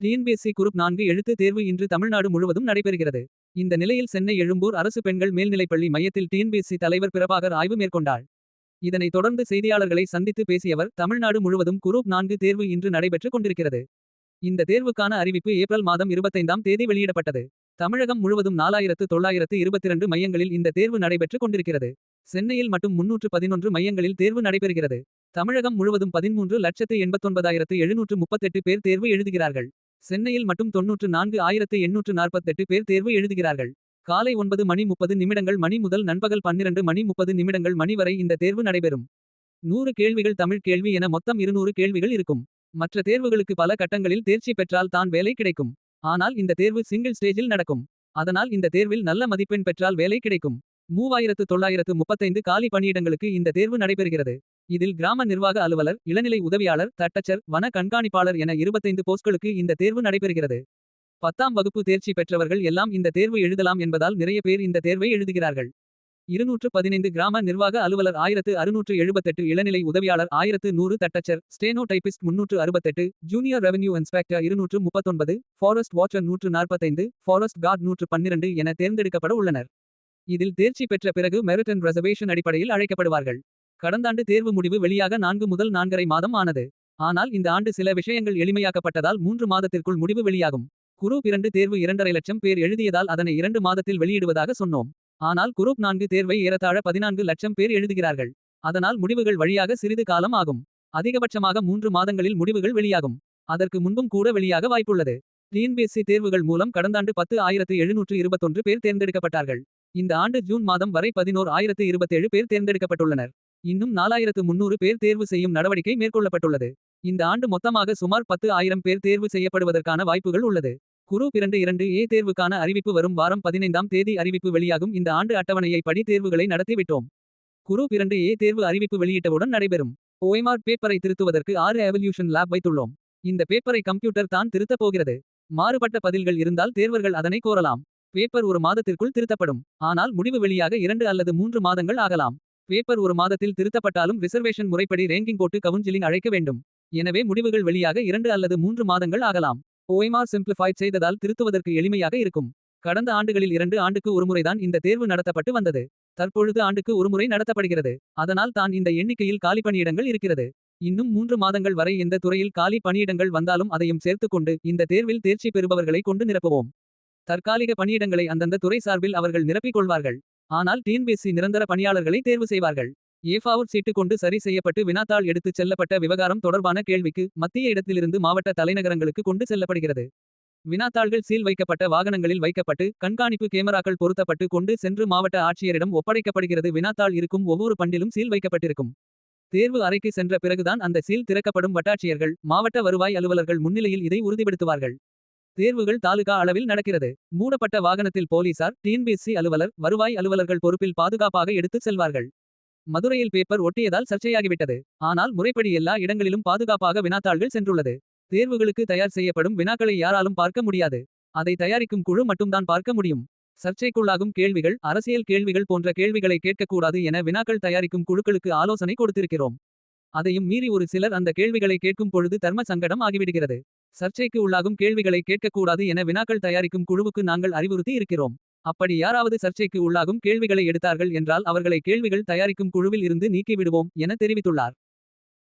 TNPSC group நான்கு எழுத்து தேர்வு இன்று தமிழ்நாடு முழுவதும் நடைபெறுகிறது. இந்த நிலையில் சென்னை எழும்பூர் அரசு பெண்கள் மேல்நிலைப்பள்ளி மையத்தில் டிஎன்பிஎஸ்சி தலைவர் பிரபாகர் ஆய்வு மேற்கொண்டார். இதனைத் தொடர்ந்து செய்தியாளர்களை சந்தித்து பேசியவர் தமிழ்நாடு முழுவதும் குரூப் நான்கு தேர்வு இன்று நடைபெற்றுக் கொண்டிருக்கிறது. இந்த தேர்வுக்கான அறிவிப்பு ஏப்ரல் மாதம் 25ஆம் தேதி வெளியிடப்பட்டது. தமிழகம் முழுவதும் நாலாயிரத்து தொள்ளாயிரத்து இருபத்திரண்டு மையங்களில் இந்த தேர்வு நடைபெற்றுக் கொண்டிருக்கிறது. சென்னையில் மட்டும் முன்னூற்று பதினொன்று மையங்களில் தேர்வு நடைபெறுகிறது. தமிழகம் முழுவதும் பதிமூன்று லட்சத்து எண்பத்தொன்பதாயிரத்து எழுநூற்று முப்பத்தெட்டு பேர் தேர்வு எழுதுகிறார்கள். சென்னையில் மட்டும் தொன்னூற்று நான்கு ஆயிரத்து எண்ணூற்று நாற்பத்தெட்டு பேர் தேர்வு எழுதுகிறார்கள். காலை ஒன்பது மணி முப்பது நிமிடங்கள் மணி முதல் நண்பகல் பன்னிரண்டு மணி முப்பது நிமிடங்கள் மணி வரை இந்த தேர்வு நடைபெறும். நூறு கேள்விகள் தமிழ் கேள்வி என மொத்தம் இருநூறு கேள்விகள் இருக்கும். மற்ற தேர்வுகளுக்கு பல கட்டங்களில் தேர்ச்சி பெற்றால் தான் வேலை கிடைக்கும். ஆனால் இந்த தேர்வு சிங்கிள் ஸ்டேஜில் நடக்கும். அதனால் இந்த தேர்வில் நல்ல மதிப்பெண் பெற்றால் வேலை கிடைக்கும். மூவாயிரத்து தொள்ளாயிரத்து முப்பத்தைந்து காலி பணியிடங்களுக்கு இந்த தேர்வு நடைபெறுகிறது. இதில் கிராம நிர்வாக அலுவலர் இளநிலை உதவியாளர் தட்டச்சர் வன கண்காணிப்பாளர் என இருபத்தைந்து போஸ்ட்களுக்கு இந்த தேர்வு நடைபெறுகிறது. பத்தாம் வகுப்பு தேர்ச்சி பெற்றவர்கள் எல்லாம் இந்த தேர்வு எழுதலாம் என்பதால் நிறைய பேர் இந்த தேர்வை எழுதுகிறார்கள். இருநூற்று பதினைந்து கிராம நிர்வாக அலுவலர் ஆயிரத்து அறுநூற்று எழுபத்தெட்டு இளநிலை உதவியாளர் ஆயிரத்து நூறு தட்டச்சர் ஸ்டேனோ டைபிஸ்ட் முன்னூற்று அறுபத்தெட்டு ஜூனியர் ரெவன்யூ இன்ஸ்பெக்டர் இருநூற்று முப்பத்தொன்பது ஃபாரஸ்ட் வாட்சர் நூற்று நாற்பத்தைந்து ஃபாரஸ்ட் கார்டு நூற்று பன்னிரண்டு என தேர்ந்தெடுக்கப்பட உள்ளனர். இதில் தேர்ச்சி பெற்ற பிறகு மெரிட் அண்ட் அடிப்படையில் அழைக்கப்படுவார்கள். கடந்தாண்டு தேர்வு முடிவு வெளியாக நான்கு முதல் நான்கரை மாதம் ஆனது. ஆனால் இந்த ஆண்டு சில விஷயங்கள் எளிமையாக்கப்பட்டதால் மூன்று மாதத்திற்குள் முடிவு வெளியாகும். குரூப் இரண்டு தேர்வு இரண்டரை லட்சம் பேர் எழுதியதால் அதனை இரண்டு மாதத்தில் வெளியிடுவதாக சொன்னோம். ஆனால் குரூப் நான்கு தேர்வை ஏறத்தாழ பதினான்கு லட்சம் பேர் எழுதுகிறார்கள். அதனால் முடிவுகள் வழியாக சிறிது காலம் ஆகும். அதிகபட்சமாக மூன்று மாதங்களில் முடிவுகள் வெளியாகும். அதற்கு முன்பும் கூட வெளியாக வாய்ப்புள்ளது. டிஎன்பிஎஸ்சி தேர்வுகள் மூலம் கடந்தாண்டு பத்து ஆயிரத்து எழுநூற்று இருபத்தொன்று பேர் தேர்ந்தெடுக்கப்பட்டார்கள். இந்த ஆண்டு ஜூன் மாதம் வரை பதினோர் ஆயிரத்து இருபத்தேழு பேர் தேர்ந்தெடுக்கப்பட்டுள்ளனர். இன்னும் நாலாயிரத்து முன்னூறு பேர் தேர்வு செய்யும் நடவடிக்கை மேற்கொள்ளப்பட்டுள்ளது. இந்த ஆண்டு மொத்தமாக சுமார் பத்து ஆயிரம் பேர் தேர்வு செய்யப்படுவதற்கான வாய்ப்புகள் உள்ளது. குரு இரண்டு இரண்டு ஏ தேர்வுக்கான அறிவிப்பு வரும் வாரம் பதினைந்தாம் தேதி அறிவிப்பு வெளியாகும் இந்த ஆண்டு அட்டவணையை படி தேர்வுகளை நடத்திவிட்டோம் குரு குரூப் இரண்டு ஏ தேர்வு அறிவிப்பு வெளியிட்டவுடன் நடைபெறும். ஓஎம்ஆர் பேப்பரை திருத்துவதற்கு ஆறு எவல்யூஷன் லேப் வைத்துள்ளோம். இந்த பேப்பரை கம்ப்யூட்டர் தான் திருத்தப் போகிறது. மாறுபட்ட பதில்கள் இருந்தால் தேர்வர்கள் அதனை கோரலாம். பேப்பர் ஒரு மாதத்திற்குள் திருத்தப்படும். ஆனால் முடிவு வெளியாக இரண்டு அல்லது மூன்று மாதங்கள் ஆகலாம். பேப்பர் ஒரு மாதத்தில் திருத்தப்பட்டாலும் ரிசர்வேஷன் முறைப்படி ரேங்கிங் போட்டு கவுன்சிலிங் அழைக்க வேண்டும். எனவே முடிவுகள் வெளியாக இரண்டு அல்லது மூன்று மாதங்கள் ஆகலாம். ஓய்மார் சிம்பிளிஃபைட் செய்ததால் திருத்துவதற்கு எளிமையாக இருக்கும். கடந்த ஆண்டுகளில் இரண்டு ஆண்டுக்கு ஒருமுறைதான் இந்த தேர்வு நடத்தப்பட்டு வந்தது. தற்பொழுது ஆண்டுக்கு ஒருமுறை நடத்தப்படுகிறது. அதனால் தான் இந்த எண்ணிக்கையில் காலி பணியிடங்கள் இருக்கிறது. இன்னும் மூன்று மாதங்கள் வரை எந்த துறையில் காலி பணியிடங்கள் வந்தாலும் அதையும் சேர்த்துக்கொண்டு இந்த தேர்வில் தேர்ச்சி பெறுபவர்களை கொண்டு நிரப்புவோம். தற்காலிக பணியிடங்களை அந்தந்த துறை சார்பில் அவர்கள் நிரப்பிக் கொள்வார்கள். ஆனால் டிஎன்பிஎஸ்சி நிரந்தர பணியாளர்களை தேர்வு செய்வார்கள். ஏஃபாவுட் சீட்டு கொண்டு சரி செய்யப்பட்டு வினாத்தாள் எடுத்துச் செல்லப்பட்ட விவகாரம் தொடர்பான கேள்விக்கு மத்திய இடத்திலிருந்து மாவட்ட தலைநகரங்களுக்கு கொண்டு செல்லப்படுகிறது. வினாத்தாள்கள் சீல் வைக்கப்பட்ட வாகனங்களில் வைக்கப்பட்டு கண்காணிப்பு கேமராக்கள் பொருத்தப்பட்டு கொண்டு சென்று மாவட்ட ஆட்சியரிடம் ஒப்படைக்கப்படுகிறது வினாத்தாள் இருக்கும் ஒவ்வொரு பண்டிலும் சீல் வைக்கப்பட்டிருக்கும். தேர்வு அறைக்கு சென்ற பிறகுதான் அந்த சீல் திறக்கப்படும் வட்டாட்சியர்கள் மாவட்ட வருவாய் அலுவலர்கள் முன்னிலையில் இதை உறுதிப்படுத்துவார்கள். தேர்வுகள் தாலுகா அளவில் நடக்கிறது. மூடப்பட்ட வாகனத்தில் போலீசார் டிஎன்பிஎஸ்சி அலுவலர் வருவாய் அலுவலர்கள் பொறுப்பில் பாதுகாப்பாக எடுத்துச் செல்வார்கள். மதுரையில் பேப்பர் ஒட்டியதால் சர்ச்சையாகிவிட்டது. ஆனால் முறைப்படி எல்லா இடங்களிலும் பாதுகாப்பாக வினாத்தாள்கள் சென்றுள்ளது. தேர்வுகளுக்கு தயார் செய்யப்படும் வினாக்களை யாராலும் பார்க்க முடியாது. அதை தயாரிக்கும் குழு மட்டும்தான் பார்க்க முடியும். சர்ச்சைக்குள்ளாகும் கேள்விகள் அரசியல் கேள்விகள் போன்ற கேள்விகளை கேட்கக்கூடாது என வினாக்கள் தயாரிக்கும் குழுக்களுக்கு ஆலோசனை கொடுத்திருக்கிறோம். அதையும் மீறி ஒரு சிலர் அந்த கேள்விகளை கேட்கும் பொழுது தர்ம சங்கடம் ஆகிவிடுகிறது. சர்ச்சைக்கு உள்ளாகும் கேள்விகளை கேட்கக்கூடாது என வினாக்கள் தயாரிக்கும் குழுவுக்கு நாங்கள் அறிவுறுத்தி இருக்கிறோம். அப்படி யாராவது சர்ச்சைக்கு உள்ளாகும் கேள்விகளை எடுத்தார்கள் என்றால் அவர்களை கேள்விகள் தயாரிக்கும் குழுவில் இருந்து நீக்கிவிடுவோம் என தெரிவித்துள்ளார்.